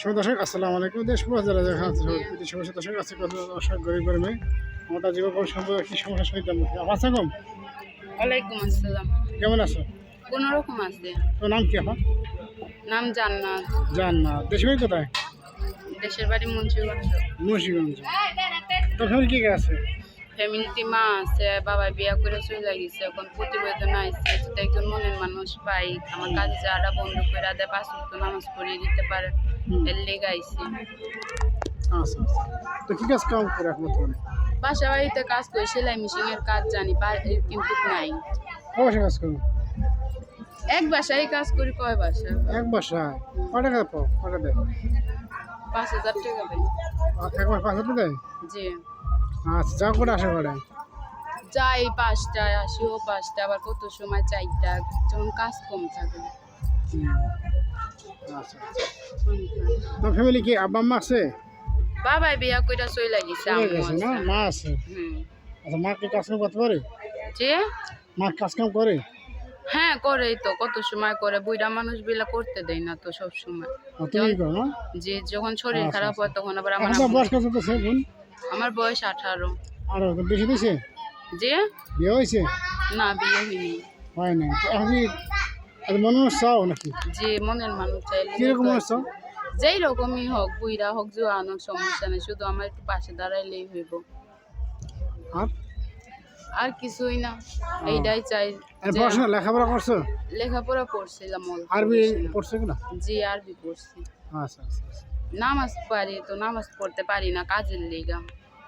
শুভ দর্শক আসসালামু আলাইকুম। দেশ যারা প্রতি সমস্যা দর্শক আছে কত দর্শক গরিব গরমে আমরা জীবন কোন সম্পর্কে কি সমস্যা সহিত আমার সাগম ওয়ালাইকুম আসসালাম। কেমন আছো? কোন রকম আছে। তোর নাম কি এখন নাম জান্নাত। জান না দেশের বাড়ি কোথায়? দেশের বাড়ি মুন্সিগঞ্জ। মুন্সিগঞ্জ। তোর ফ্যামিলি কি আছে? ফ্যামিলিতে মা আছে বাবা বিয়া করে চলে গেছে। এখন প্রতিবেদন আইছে একজন মনের মানুষ পাই আমার কাজে যারা বন্ধু করে দেয় পাঁচ ওয়াক্ত নামাজ পড়িয়ে দিতে পারে। এর লেগে আইছে। আচ্ছা আচ্ছা। তো কি কাজ কাম করে এখন বর্তমানে? বাসা বাড়িতে কাজ করি সেলাই মেশিনের কাজ জানি কিন্তু নাই। কয় কাজ করো এক বাসায় কাজ করি কয় বাসা এক বাসায়? কয় টাকা পাও কয় টাকা দেয়? পাঁচ হাজার টাকা দেয়। এক মাস পাঁচ হাজার দেয়? জি। আচ্ছা যা করে আসা করে যাই পাঁচটায় আসিও পাঁচটা আবার কত সময় চারটা যখন কাজ কম থাকে। আচ্ছা তোর ফ্যামিলি কি আব্বা আম্মা আছে? বাবাই বিয়া কইরা চলে গেছে চলে আম্মু না? মা আছে? আচ্ছা মা কি কাজ করতে পারে? যে মা কাজ কাম করে? হ্যাঁ করে তো কত সময় করে? বুইড়া মানুষ বিলা করতে দেয় না তো সব সময়। যে যখন শরীর আচ্ছা, খারাপ হয় তখন আবার আমার বয়স কত তো সে বোন আমার বয়স আঠারো। আরও তো বেশি দিছে? যে বিয়ে হয়েছে? না বিয়ে হয়নি। হয় না তো কি আর মনে চাও নাকি? যে মনের মানুষ চাইলে কীরকম মনে হচ্ছে যেই রকমই হোক বুইড়া হোক জোয়ান হোক সমস্যা নেই শুধু আমার একটু পাশে দাঁড়াইলেই হইব। আর? আর কিছুই না এইটাই চাই পড়াশোনা লেখাপড়া করছ? লেখাপড়া করছিলাম আরবি না। পড়ছো কিনা জি আরবি পড়ছি। আচ্ছা আচ্ছা আচ্ছা। নামাজ পারি তো নামাজ পড়তে পারি না কাজের লেগা।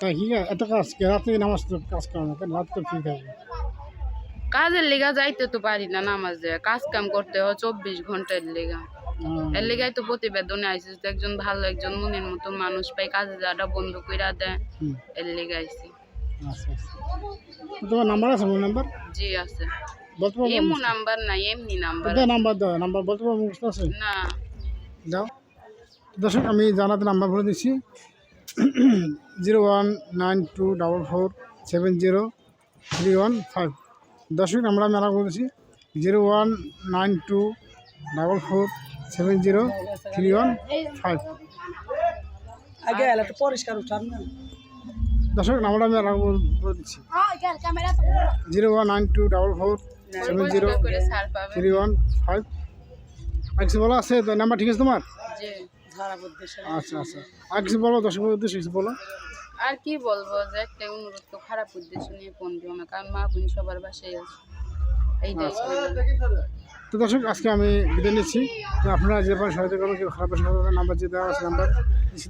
তাই কি এত কাজ রাতে নামাজ কাজ করো না রাত তো ফ্রি থাকবে কাজের লেগা যাইতে তো পারি না নামাজে কাজ কাম করতে হয় চব্বিশ ঘণ্টার লেগা। এর লেগাই তো প্রতিবেদনে আইসি তো একজন ভালো একজন মনের মতো মানুষ পাই কাজে যাওয়াটা বন্ধ কইরা দেয়। এর লেগে আইসি আচ্ছা আচ্ছা। তো তোমার নাম্বার আছে মোবাইল নাম্বার? জি আছে। বলতে পারব এমন নাম্বার নাই এমনি নাম্বার দাও নাম্বার দাও নাম্বার বলতে পারব আছে? না। যাও দর্শক আমি জানাতে নাম্বার বলে দিচ্ছি। Zero one nine two double four seven zero three one five. দর্শক আমরা মেলা বলছি zero one nine two double four seven zero three one five. দর্শক আমরা মেলা বলে দিচ্ছি zero one nine two double four seven zero three one five. আর কিছু বলা আছে? নাম্বার ঠিক আছে তোমার? আচ্ছা আচ্ছা। আর কিছু বলো দর্শকের উদ্দেশ্যে কিছু বলো? আর কি বলব যে একটা অনুরোধ তো খারাপ উদ্দেশ্য নিয়ে ফোন দিও না কারণ মা বোন সবার বাসায় আছে। এইটাই তো দর্শক আজকে আমি বিদায় নিচ্ছি। আপনারা যে পারেন সহায়তা করবেন কেউ খারাপ সহায়তা নাম্বার যে দেওয়া আছে নাম্বার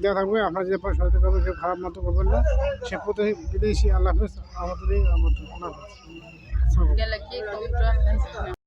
দেওয়া থাকবে। আপনারা যে পারেন সহায়তা করবেন কেউ খারাপ মতো করবেন না। সে প্রতি বিদেশি আল্লাহ হাফেজ। আমাদের